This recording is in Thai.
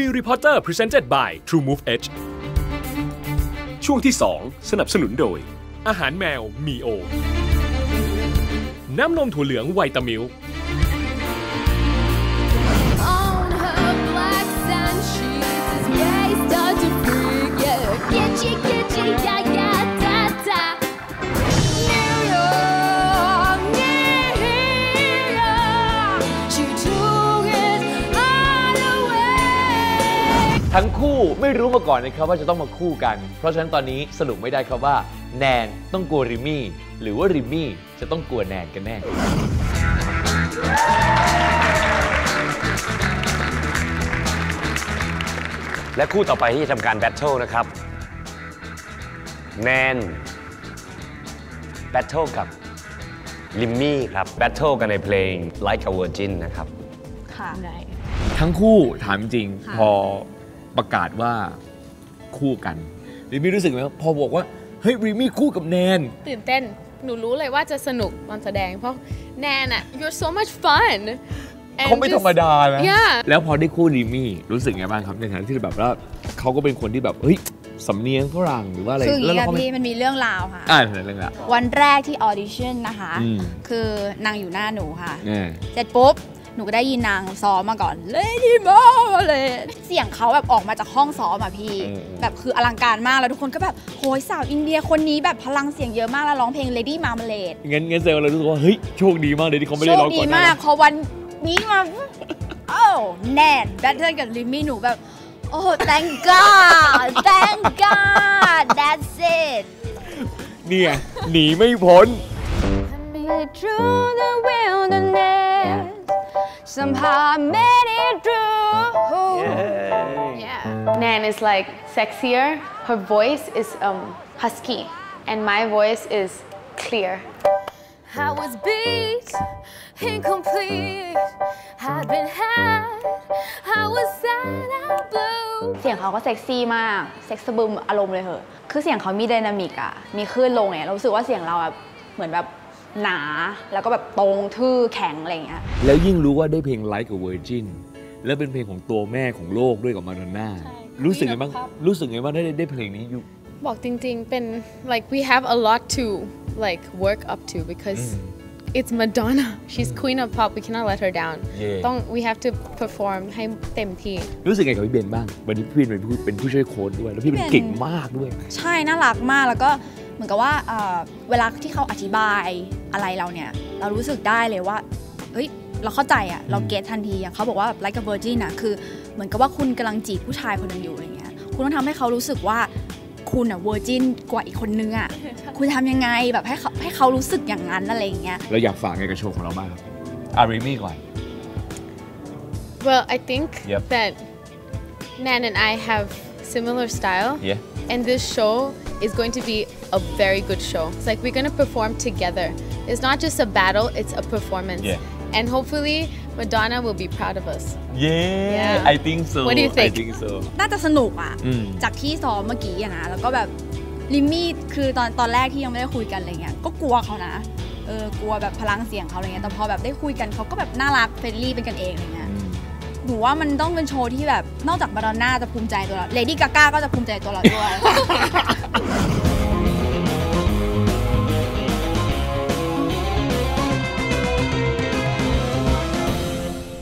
Harry Potter Presented by True Move Edge ช่วงที่ 2 สนับสนุนโดย อาหารแมวมีโอ น้ำนมถั่วเหลืองไวตามิล ทั้งคู่ไม่รู้มาก่อนนะครับว่าจะต้องมาคู่กัน เพราะฉะนั้นตอนนี้สรุปไม่ได้ครับว่า แนนต้องกลัวริมมี่ หรือว่าริมมี่จะต้องกลัวแนนกันแน่ และคู่ต่อไปที่จะทำการแบทเทิลนะครับ แนนแบทเทิลกับลิมมี่ครับแบทเทิลกันในเพลง Like a Virgin นะครับ ค่ะ ทั้งคู่ถามจริง พอ ประกาศว่าคู่กันริมมี่รู้สึกไหมว่าพอบอกว่าเฮ้ยริมมี่คู่กับแนน ตื่นเต้น หนูรู้เลยว่าจะสนุกตอนแสดงเพราะแนนอะ you're so much fun And เขาไม่ธรรมดานะ Yeah แล้วพอได้คู่ริมมี่รู้สึกไงบ้างครับในฐานะที่แบบว่าเขาก็เป็นคนที่แบบเฮ้ยสำเนียงฝรั่งหรือว่าอะไรคืออย่างนี้เราค่ะก็ไม่พี่มันมีเรื่องราวค่ะอ่าเรื่องละวันแรกที่ออดิชั่นนะคะอืมคือนางอยู่หน้าหนูค่ะเนี่ยเสร็จปุ๊บ หนูก็ได้ยินนางซ้อมมาก่อน Lady Mo เลยเสียงเขาแบบออกมาจากห้องซ้อมอะพี่แบบคืออลังการมากแล้วทุกคนก็แบบโหยสาวอินเดียคนนี้แบบพลังเสียงเยอะมากแล้วร้องเพลง Lady Marmalade งั้นงั้นเซลเรารู้สึกว่าเฮ้ยโชคดีมากเลยที่เขาไม่โชได้คร้องดีก่อนหน้มากนั้นพอวันนี้มาโอ้แน่นแบทเทิลกับลิมมี่หนูแบบโอ้ thank God thank God that's it เนี่ยหนีไม่พ้น Somehow I made it through. Yeah. Nan is like sexier. Her voice is um, husky, and my voice is clear. I was beat, incomplete. I'd been had. I was sad, I blue. เสียงเขาก็เซ็กซี่มาก เซ็กซ์บึมอารมณ์เลยเหอะ คือเสียงเขามีไดนามิกอะมีคลื่นลงเนี่ยเรารู้สึกว่าเสียงเราแบบเหมือนแบบ หนาแล้วก็แบบตรงทื่อแข็งอะไรอย่างเงี้ยแล้วยิ่งรู้ว่าได้เพลง Like a Virgin แล้วเป็นเพลงของตัวแม่ของโลกด้วยกับมาดอนน่ารู้สึกไงบ้างรู้สึกไงบ้างได้ได้เพลงนี้อยู่บอกจริงๆเป็น like we have a lot to like work up to because it's Madonna she's queen of pop we cannot let her down Yeah. ต้อง we have to perform ให้เต็มที่ รู้สึกไงกับพี่เบนบ้างวันนี้พี่เบนเป็นผู้เป็นผู้ช่วยโค้ดด้วย แล้วพี่เบนพี่เบนเก่งมากด้วย ใช่ น่ารักมากแล้วก็เห มือนกับว่าเอ่อเวลาที่เขาอธิบายอะไรเราเนี่ย เรารู้สึกได้เลยว่าเฮ้ยเราเข้าใจอะเราเก็ตทันทีอย่างเขาบอกว่าแบบ like a virgin อะคือเหมือนกับว่าคุณกำลังจีบผู้ชายคนหนึ่งอยู่อะไรเงี้ยคุณต้องทำให้เขารู้สึกว่าคุณอะ virgin กว่าอีกคนนึงอะคุณทำยังไงแบบให้เขาให้เขารู้สึกอย่างนั้นอะไรอย่างเงี้ยเราอยากฝากไงกับโชว์ของเราบ้างครับอาริมี่ก่อน well I think Yep. that Nan and I have similar style Yeah. and this show is going to be a very good show it's like we're going to perform together it's not just a battle it's a performance Yeah. and hopefully Madonna will be proud of us Yeah Yeah. I think so What do you think? I think so น่าจะสนุกอะอืมจากที่ซ้อมเมื่อกี้อะนะแล้วก็แบบลิมมี่คือตอนตอนแรกที่ยังไม่ได้คุยกันอะไรเงี้ย ก็กลัวเขานะ เออ กลัวแบบพลังเสียงเขาอะไรเงี้ย แต่พอแบบได้คุยกันเขาก็แบบน่ารักเฟรนลี่เป็นกันเองอะไรเงี้ยหนูว่ามันต้องเป็นโชว์ที่แบบนอกจากมาดอนน่าจะภูมิใจตัวเราเลดี้กาก้าก็จะภูมิใจตัวเราด้วย Ha ha ha!